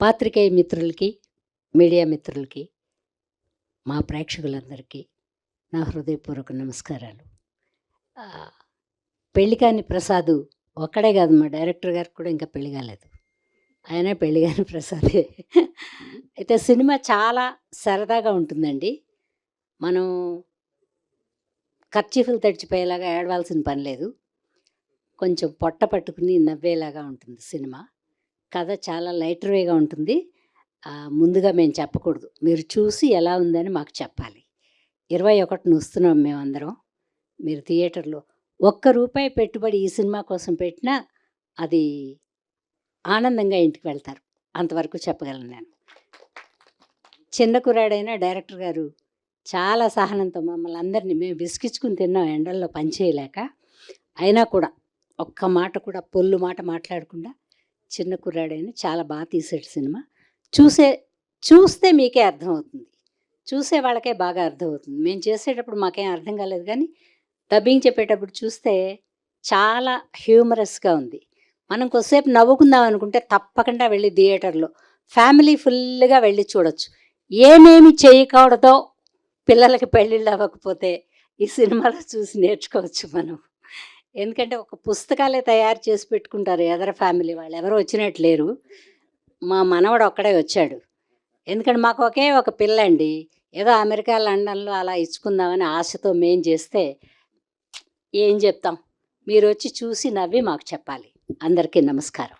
పాత్రికేయ మిత్రులకి మీడియా మిత్రులకి మా ప్రేక్షకులందరికీ నా హృదయపూర్వక నమస్కారాలు. ఆ, పెళ్ళి కాని ప్రసాద్ ఒక్కడే కాదు మా డైరెక్టర్ గారికి కూడా ఇంకా పెళ్ళి కాలేదు. ఆయన పెళ్ళి కాని ప్రసాదే. అయితే సినిమా చాలా సరదాగా ఉంటుందండి. మనం ఖర్చీఫులు తడిచిపోయేలాగా ఏడవాల్సిన పని లేదు. కొంచెం పొట్ట పట్టుకుని నవ్వేలాగా ఉంటుంది సినిమా. కథ చాలా లైటర్ వేగా ఉంటుంది. ముందుగా మేము చెప్పకూడదు. మీరు చూసి ఎలా ఉందని మాకు చెప్పాలి. ఇరవై ఒకటిని వస్తున్నాం మేమందరం మీరు థియేటర్లో ఒక్క రూపాయి పెట్టుబడి ఈ సినిమా కోసం పెట్టినా అది ఆనందంగా ఇంటికి వెళ్తారు. అంతవరకు చెప్పగలను నేను. చిన్న కురాడైన డైరెక్టర్ గారు చాలా సహనంతో మమ్మల్ని అందరినీ మేము విసిగించుకుని తిన్నాం ఎండల్లో పనిచేయలేక అయినా కూడా ఒక్క మాట కూడా పొల్లు మాట మాట్లాడకుండా చిన్న కుర్రాడైనా చాలా బాగా తీసాడు సినిమా. చూసే చూస్తే మీకే అర్థమవుతుంది. చూసే వాళ్ళకే బాగా అర్థమవుతుంది. మేము చేసేటప్పుడు మాకేం అర్థం కాలేదు కానీ డబ్బింగ్ చెప్పేటప్పుడు చూస్తే చాలా హ్యూమరస్గా ఉంది. మనం కొద్దిసేపు నవ్వుకుందాం అనుకుంటే తప్పకుండా వెళ్ళి థియేటర్లో ఫ్యామిలీ ఫుల్గా వెళ్ళి చూడొచ్చు. ఏమేమి చేయకూడదో పిల్లలకి పెళ్ళిళ్ళు అవ్వకపోతే ఈ సినిమాలో చూసి నేర్చుకోవచ్చు మనం. ఎందుకంటే ఒక పుస్తకాలే తయారు చేసి పెట్టుకుంటారు ఎదర ఫ్యామిలీ వాళ్ళు. ఎవరు వచ్చినట్టు లేరు. మా మనవడు ఒక్కడే వచ్చాడు. ఎందుకంటే మాకు ఒకే ఒక పిల్ల అండి ఏదో అమెరికా లండన్లో అలా ఇచ్చుకుందామని ఆశతో మేం చేస్తే ఏం చెప్తాం? మీరు వచ్చి చూసి నవ్వి మాకు చెప్పాలి. అందరికీ నమస్కారం.